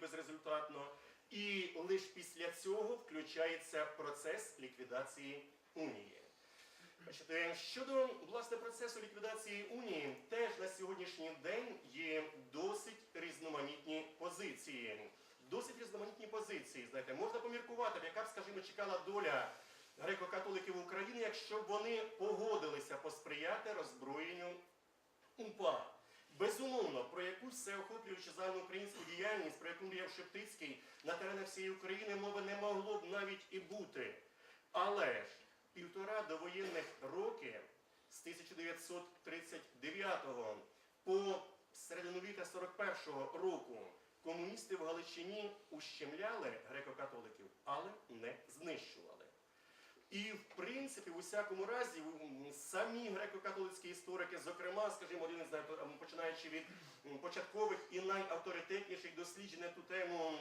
безрезультатно. І лише після цього включається процес ліквідації унії. Щодо власне процесу ліквідації унії, теж на сьогоднішній день є досить різноманітні позиції. Досить різноманітні позиції. Знаєте, можна поміркувати, яка б, скажімо, чекала доля греко-католиків України, якщо б вони погодилися посприяти роззброєнню УПА. Безумовно, всеохоплюючу загальноукраїнську діяльність, про яку мріяв Шептицький на теренах всієї України мови не могло б навіть і бути. Але ж півтора довоєнних роки з 1939 по серединовіка 41-го року комуністи в Галичині ущемляли греко-католиків, але не знищували. І в принципі, в усякому разі, самі греко-католицькі історики, зокрема, скажімо, один із починаючи від початкових і найавторитетніших досліджень на ту тему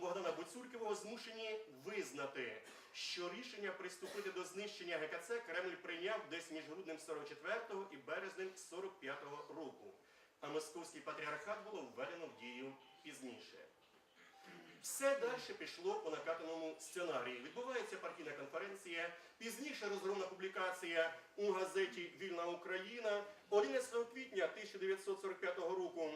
Богдана Буцюрківого, змушені визнати, що рішення приступити до знищення ГКЦ Кремль прийняв десь між груднем 44-го і березнем 45-го року. А московський патріархат було введено в дію пізніше. Все далі пішло по накатаному сценарії. Відбувається партійна конференція, пізніше розгромна публікація у газеті Вільна Україна. 11 квітня 1945 року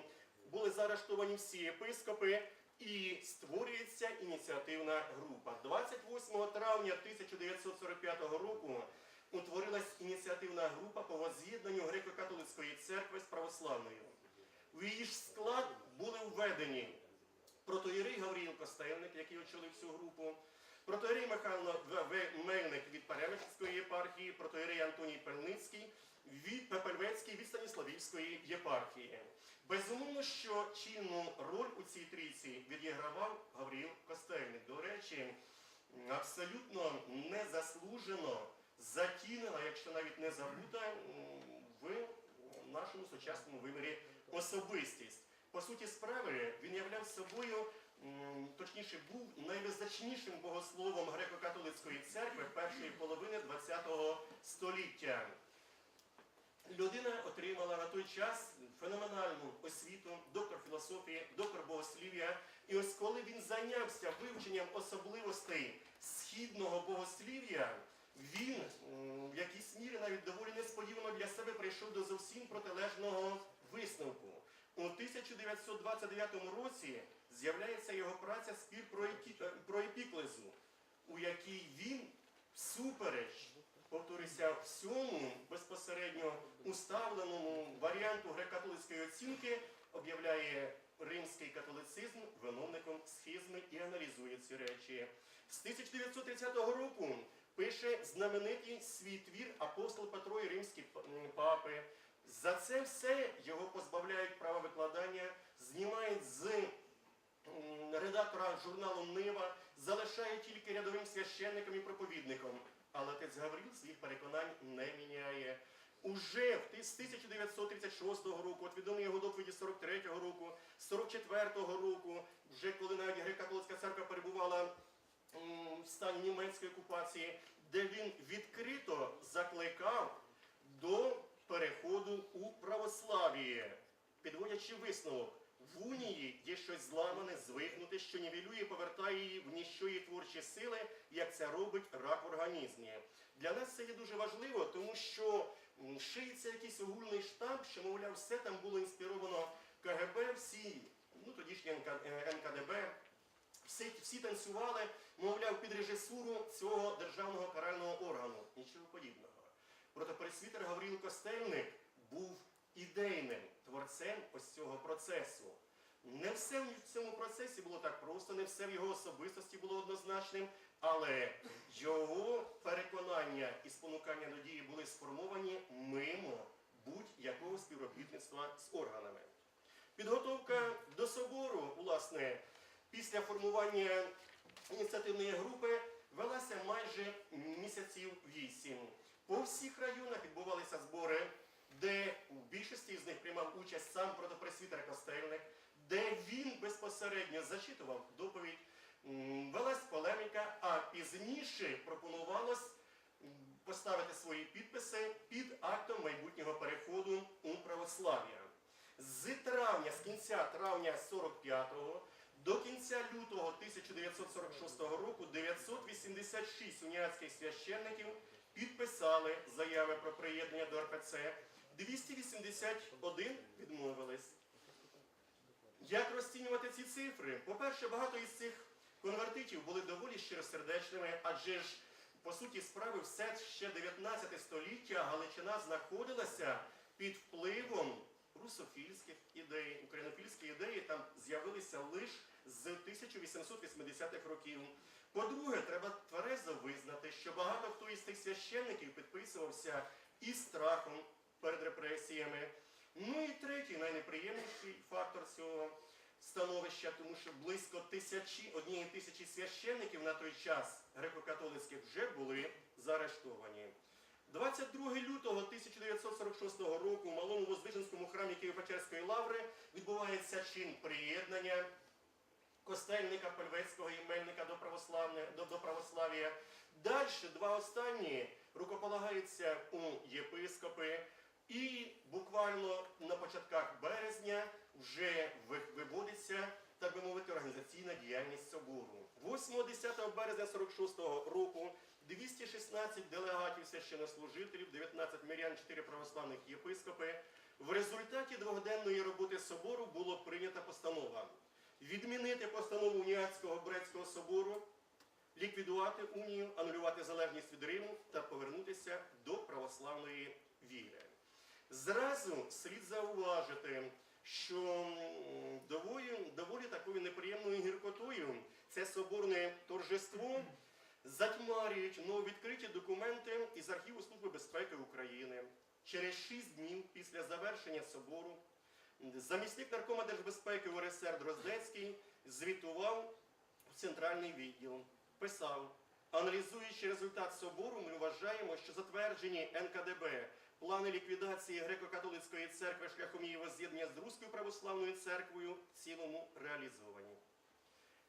були заарештовані всі єпископи і створюється ініціативна група. 28 травня 1945 року утворилась ініціативна група по воз'єднанню греко-католицької церкви з православною. В її ж склад були введені протоєрей Гавріл Костельник, який очолив цю групу, протоєрей Михайло. Мельник від Перемишльської єпархії, протоєрей Антоній Пельницький від Пепельвецький від Станіславівської єпархії. Безумовно, що чинну роль у цій трійці відігравав Гавріл Костельник. До речі, абсолютно незаслужено затінена, якщо навіть не забута, в нашому сучасному вимірі особистість. По суті справи він являв собою, точніше, був найвизначнішим богословом греко-католицької церкви першої половини ХХ століття. Людина отримала на той час феноменальну освіту, доктор філософії, доктор богослів'я. І ось коли він зайнявся вивченням особливостей східного богослів'я, він в якійсь мірі навіть доволі несподівано для себе прийшов до зовсім протилежного висновку. У 1929 році з'являється його праця спір про, е, епіклезу, у якій він всупереч, повторюся, всьому безпосередньо уставленому варіанту греко-католицької оцінки об'являє римський католицизм виновником схизми і аналізує ці речі. З 1930 року пише знаменитий свій твір апостол Петро і римські папи. За це все його позбавляють права викладання, знімають з редактора журналу Нива, залишає тільки рядовим священником і проповідником. Але отець Гаврил своїх переконань не міняє. Уже з 1936 року, от відомі його доповіді 43-го року, 44-го року, вже коли навіть греко-католицька церква перебувала в стані німецької окупації, де він відкрито закликав до переходу у православ'я, підводячи висновок. В унії є щось зламане, звихнуте, що нівелює, повертає її в ніщо її творчі сили, як це робить рак в організмі. Для нас це є дуже важливо, тому що шиється якийсь огульний штамп, що, мовляв, все там було інспіровано КГБ, всі, ну тодішнє е, НКДБ, всі, всі танцювали, мовляв, під режисуру цього державного карального органу. Нічого подібного. Проте пресвітер Гаврил Костельник був ідейним творцем ось цього процесу. Не все в цьому процесі було так просто, не все в його особистості було однозначним, але його переконання і спонукання до дії були сформовані мимо будь-якого співробітництва з органами. Підготовка до собору, власне, після формування ініціативної групи велася майже місяців вісім. По всіх районах відбувалися збори, де в більшості з них приймав участь сам протопресвітер Костельник, де він безпосередньо зачитував доповідь, велась полеміка, а пізніше пропонувалось поставити свої підписи під актом майбутнього переходу у православ'я. З травня, з кінця травня 45-го До кінця лютого 1946 року 986 уніатських священників підписали заяви про приєднання до РПЦ, 281 відмовились. Як розцінювати ці цифри? По-перше, багато із цих конвертитів були доволі щиросердечними, адже ж, по суті справи, все ще 19 століття Галичина знаходилася під впливом русофільських ідей, українофільські ідеї там з'явилися лише з 1880-х років. По-друге, треба тверезо визнати, що багато хто із цих священників підписувався із страхом перед репресіями. Ну і третій, найнеприємніший фактор цього становища, тому що близько тисячі, однієї тисячі священників на той час греко-католицьких вже були заарештовані. 22 лютого 1946 року в малому Воздвиженському храмі Києво-Печерської лаври відбувається чин приєднання костельника Пельвецького і Мельника до, православне- до, до православ'я. Далі два останні рукополагаються у єпископи, і буквально на початках березня вже виводиться, так би мовити, організаційна діяльність собору. 8-10 березня 46-го року 216 делегатів священнослужителів, 19 мирян, 4 православних єпископи. В результаті двогоденної роботи собору було прийнята постанова відмінити постанову Уніатського Брецького собору, ліквідувати унію, анулювати залежність від Риму та повернутися до православної віри. Зразу слід зауважити, що доволі, доволі такою неприємною гіркотою це соборне торжество затьмарюють нововідкриті документи із архіву Служби безпеки України. Через шість днів після завершення собору замісник наркома держбезпеки УРСР Дроздецький звітував в центральний відділ. Писав, аналізуючи результат собору, ми вважаємо, що затверджені НКДБ плани ліквідації греко-католицької церкви шляхом її возз'єднання з Руською православною церквою в цілому реалізовані.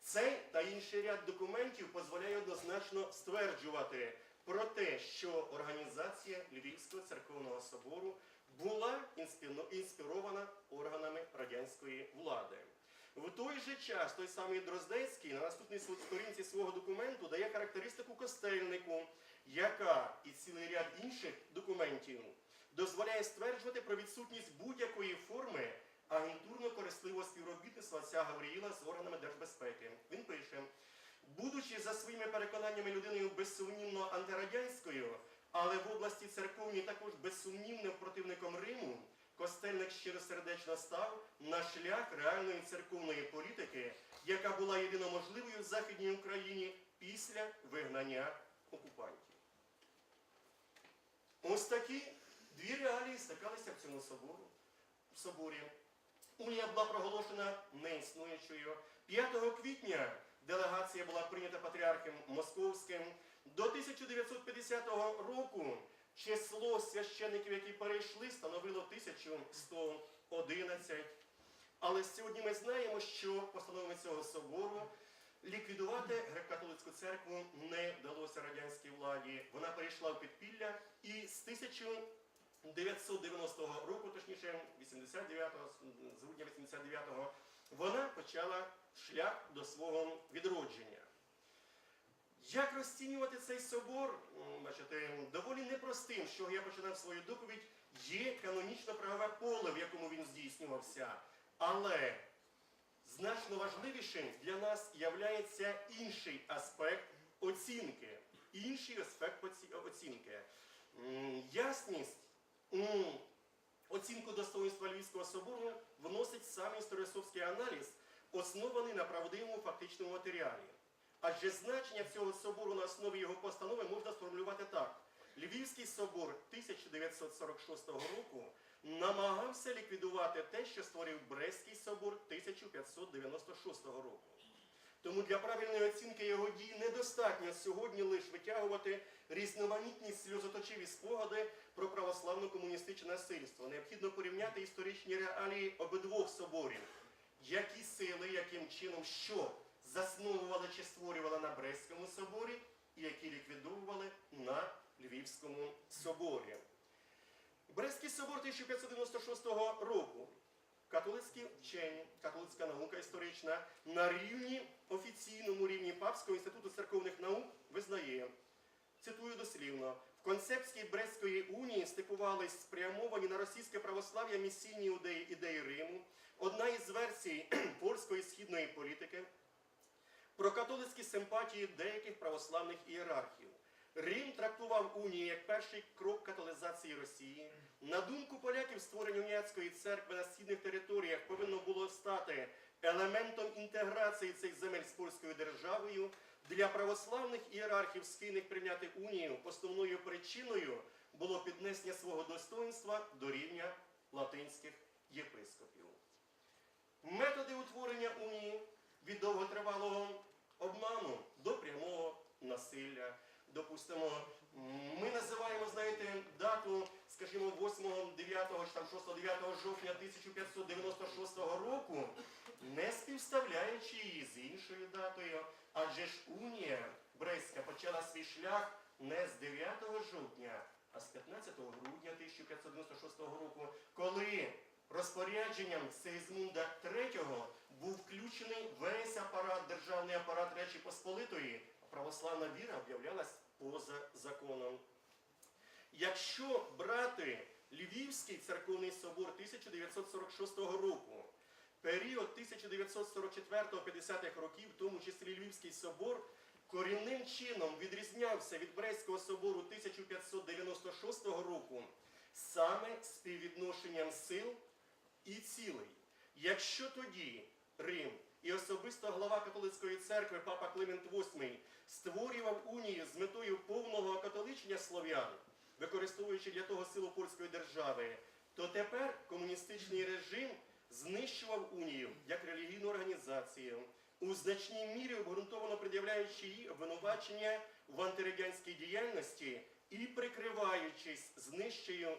Цей та інший ряд документів дозволяє однозначно стверджувати про те, що організація Львівського церковного собору була інспірована органами радянської влади. В той же час той самий Дроздецький на наступній сторінці свого документу дає характеристику костельнику, яка і цілий ряд інших документів дозволяє стверджувати про відсутність будь-якої форми агентурно-корисливого співробітництва отця Гавріїла з органами держбезпеки. Він пише, будучи за своїми переконаннями людиною безсумнівно антирадянською, але в області церковній також безсумнівним противником Риму, Костельник щиросердечно став на шлях реальної церковної політики, яка була єдино можливою в Західній Україні після вигнання окупантів. Ось такі дві реалії стикалися в цьому собору, в соборі. Унія була проголошена неіснуючою. 5 квітня делегація була прийнята патріархом Московським. До 1950 року число священників, які перейшли, становило 1111. Але сьогодні ми знаємо, що постановами цього собору ліквідувати греко-католицьку церкву не вдалося радянській владі. Вона перейшла в підпілля і з 1990 року, точніше 89-го, з грудня 89-го, вона почала шлях до свого відродження. Як розцінювати цей собор? Бачите, доволі непростим, з чого я починав свою доповідь, є канонічно-правове поле, в якому він здійснювався. Але значно важливішим для нас являється інший аспект оцінки. Інший аспект оцінки. Ясність у оцінку достоинства Львівського собору вносить сам історіосовський аналіз, оснований на правдивому фактичному матеріалі. Адже значення цього собору на основі його постанови можна сформулювати так. Львівський собор 1946 року намагався ліквідувати те, що створив Брестський собор 1596 року. Тому для правильної оцінки його дій недостатньо сьогодні лише витягувати різноманітні сльозоточиві спогади про православно-комуністичне насильство. Необхідно порівняти історичні реалії обидвох соборів. Які сили, яким чином, що засновували чи створювали на Брестському соборі, і які ліквідовували на Львівському соборі. Брестський собор 1596 року. Католицькі вчені, католицька наука історична на рівні офіційному рівні Папського інституту церковних наук визнає, цитую дослівно, в концепції Брестської унії стикувались спрямовані на російське православ'я місійні ідеї, ідеї Риму. Одна із версій польської східної політики про католицькі симпатії деяких православних ієрархів. Рим трактував унію як перший крок католизації Росії. На думку поляків, створення уніатської церкви на східних територіях повинно було стати елементом інтеграції цих земель з польською державою. Для православних ієрархів схильних прийняти унію основною причиною було піднесення свого достоинства до рівня латинських єпископів. Методи утворення унії від довготривалого обману до прямого насилля. Допустимо, ми називаємо, знаєте, дату, скажімо, 8, 9 чи там 6, 9 жовтня 1596 року, не співставляючи її з іншою датою, адже ж унія Брестська почала свій шлях не з 9 жовтня, а з 15 грудня 1596 року, коли розпорядженням Сигізмунда III був включений весь апарат, державний апарат Речі Посполитої, а православна віра об'являлась поза законом. Якщо брати Львівський церковний собор 1946 року, період 1944-50-х років, в тому числі Львівський собор, корінним чином відрізнявся від Брестського собору 1596 року саме співвідношенням сил і цілей. Якщо тоді Рим і особисто глава католицької церкви Папа Климент VIII створював унію з метою повного окатоличення слов'ян, використовуючи для того силу польської держави, то тепер комуністичний режим знищував унію як релігійну організацію, у значній мірі обґрунтовано пред'являючи їй обвинувачення в антирадянській діяльності і прикриваючись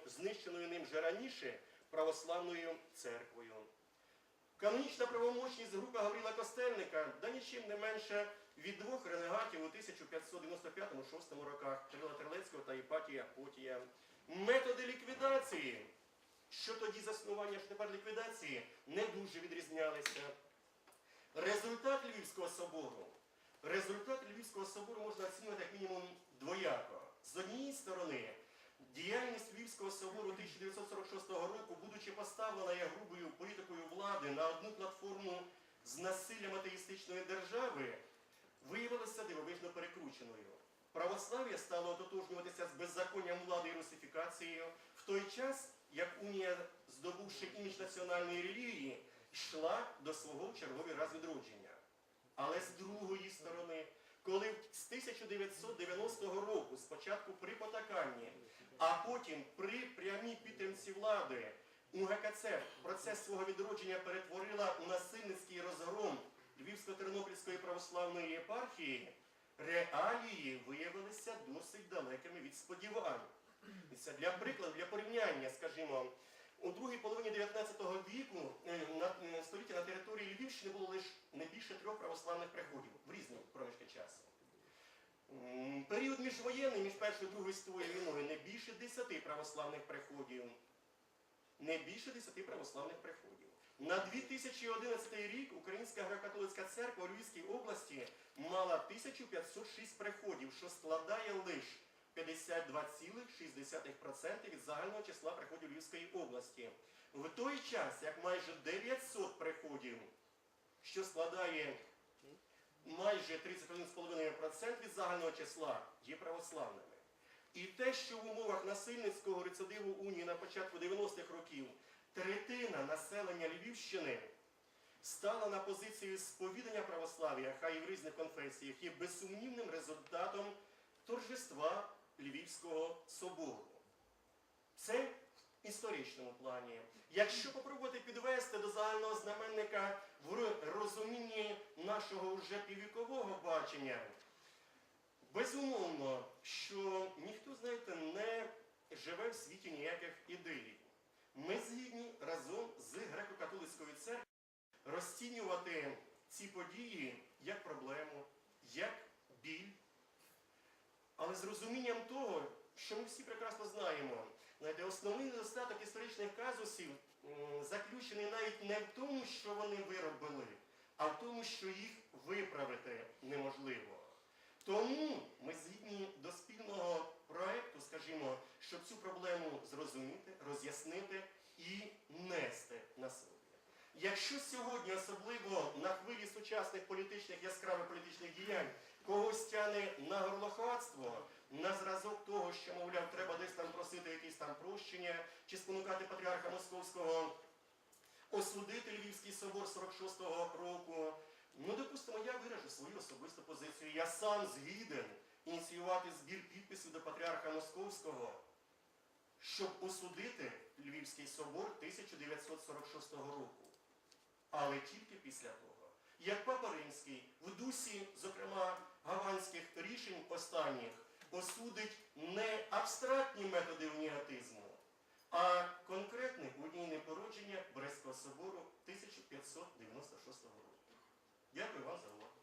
знищеною ним вже раніше православною церквою. Канонічна правомочність групи Гавріла Костельника да нічим не менше від двох ренегатів у 1595-6 роках Кирила Терлецького та Іпатія Потія. Методи ліквідації, що тоді заснування, що тепер ліквідації, не дуже відрізнялися. Результат Львівського собору. Результат Львівського собору можна оцінювати як мінімум двояко. З однієї сторони, діяльність Львівського собору 1946 року, будучи поставлена як грубою політикою влади на одну платформу з насиллям атеїстичної держави, виявилася дивовижно перекрученою. Православ'я стало ототожнюватися з беззаконням влади і русифікацією в той час, як унія, здобувши імідж національної релігії, йшла до свого в черговий раз відродження. Але з другої сторони, коли з 1990 року, спочатку при потаканні, а потім при прямій підтримці влади, УГКЦ процес свого відродження перетворила у насильницький розгром Львівсько-Тернопільської православної єпархії, реалії виявилися досить далекими від сподівань. Для прикладу, для порівняння, скажімо, у другій половині 19 віку е, на е, століття на території Львівщини було лише не більше трьох православних приходів в різні проміжки часу. Період міжвоєнний, між Першою і Другою світовою війною, не більше десяти православних приходів. Не більше десяти православних приходів. На 2011 рік Українська греко-католицька церква у Львівській області мала 1506 приходів, що складає лише 52,6% від загального числа приходів Львівської області. В той час, як майже 900 приходів, що складає майже 31,5% від загального числа, є православними. І те, що в умовах насильницького рецидиву Унії на початку 90-х років третина населення Львівщини стала на позицію сповідання православ'я, хай і в різних конфесіях, є безсумнівним результатом торжества Львівського собору. Це в історичному плані. Якщо попробувати підвести до загального знаменника в розумінні нашого вже піввікового бачення, безумовно, що ніхто, знаєте, не живе в світі ніяких ідилій. Ми згідні разом з греко-католицькою церквою розцінювати ці події як проблему, як біль, але з розумінням того, що ми всі прекрасно знаємо, знаєте, основний недостаток історичних казусів заключений навіть не в тому, що вони виробили, а в тому, що їх виправити неможливо. Тому ми згідні до спільного проекту, скажімо, щоб цю проблему зрозуміти, роз'яснити і нести на собі. Якщо сьогодні, особливо на хвилі сучасних політичних яскравих політичних діянь, когось тяне на горлохватство, на зразок того, що, мовляв, треба десь там просити якісь там прощення, чи спонукати патріарха Московського осудити Львівський собор 46-го року. Ну, допустимо, я виражу свою особисту позицію. Я сам згіден ініціювати збір підписів до патріарха Московського, щоб осудити Львівський собор 1946 року. Але тільки після того, як Папа Римський в дусі, зокрема, гаванських рішень останніх осудить не абстрактні методи уніатизму, а конкретне унійне породження Брестського собору 1596 року. Yeah, there was. Was.